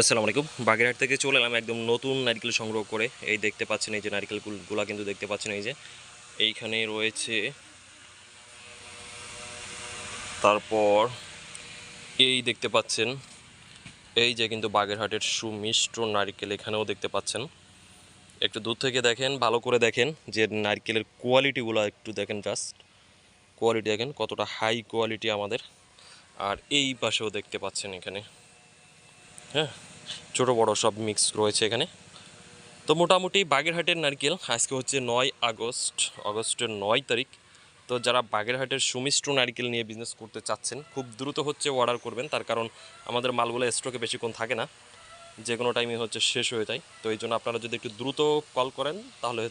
আসসালামু আলাইকুম। বাগেরহাট থেকে চলে এলাম একদম নতুন নারকেল সংগ্রহ করে। এই দেখতে পাচ্ছেন এই যে নারকেলগুলা কিন্তু দেখতে পাচ্ছেন এই যে। এইখানে রয়েছে তারপর এই দেখতে পাচ্ছেন। এই যে কিন্তু বাগেরহাটের সুমিষ্ট নারকেল এখানেও দেখতে পাচ্ছেন। একটু দূর থেকে দেখেন, ভালো করে দেখেন যে নারকেলের কোয়ালিটিগুলো একটু দেখেন জাস্ট কোয়ালিটি দেখেন, কতটা হাই কোয়ালিটি আমাদের। আর এই পাশেও দেখতে পাচ্ছেন এখানে। হ্যাঁ। ছোটো বড় সব মিক্স রয়েছে এখানে। তো মোটামুটি বাগেরহাটের নারকেল, আজকে হচ্ছে নয় আগস্ট, আগস্টের নয় তারিখ। তো যারা বাগেরহাটের সুমিষ্ট নারকেল নিয়ে বিজনেস করতে চাচ্ছেন, খুব দ্রুত হচ্ছে অর্ডার করবেন। তার কারণ আমাদের মালগুলো স্টকে বেশিক্ষণ থাকে না। যে কোনো টাইমে হচ্ছে শেষ হয়ে যায়। তো এই জন্য আপনারা যদি একটু দ্রুত কল করেন, তাহলে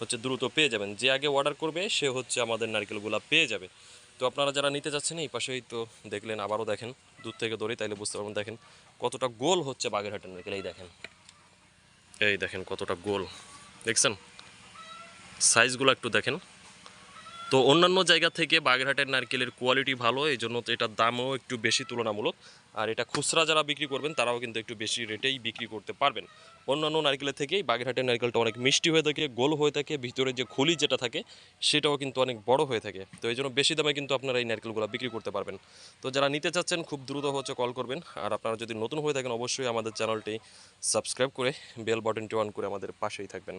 হচ্ছে দ্রুত পেয়ে যাবেন। যে আগে অর্ডার করবে, সে হচ্ছে আমাদের নারকেলগুলো পেয়ে যাবে। তো আপনারা যারা নিতে যাচ্ছেন এই পাশেই তো দেখলেন, আবারও দেখেন, দূর থেকে দৌড়ি তাইলে বুঝতে পারবেন। দেখেন কতটা গোল হচ্ছে বাগেরহাটের নারকেল, এই দেখেন। এই দেখেন কতটা গোল। দেখছেন? সাইজগুলো একটু দেখেন। তো অন্যান্য জায়গা থেকে বাগেরহাটের নারকেলের কোয়ালিটি ভালো এই জন্য এটার দামও একটু বেশি তুলনামূলক। আর এটা খুচরা যারা বিক্রি করবেন, তারাও কিন্তু একটু বেশি রেটেই বিক্রি করতে পারবেন। অন্যান্য নারকেলের থেকেই বাগেরহাটের নারকেলটা অনেক মিষ্টি হয়ে থাকে, গোল হয়ে থাকে, ভিতরে যে খুলি যেটা থাকে, সেটাও কিন্তু অনেক বড় হয়ে থাকে। তো এই জন্য বেশি দামে কিন্তু আপনারা এই নারকেলগুলো বিক্রি করতে পারবেন। তো যারা নিতে চাচ্ছেন, খুব দ্রুত হচ্ছে কল করবেন। আর আপনারা যদি নতুন হয়ে থাকেন, অবশ্যই আমাদের চ্যানেলটি সাবস্ক্রাইব করে, বেল বাটনটি অন করে আমাদের পাশেই থাকবেন।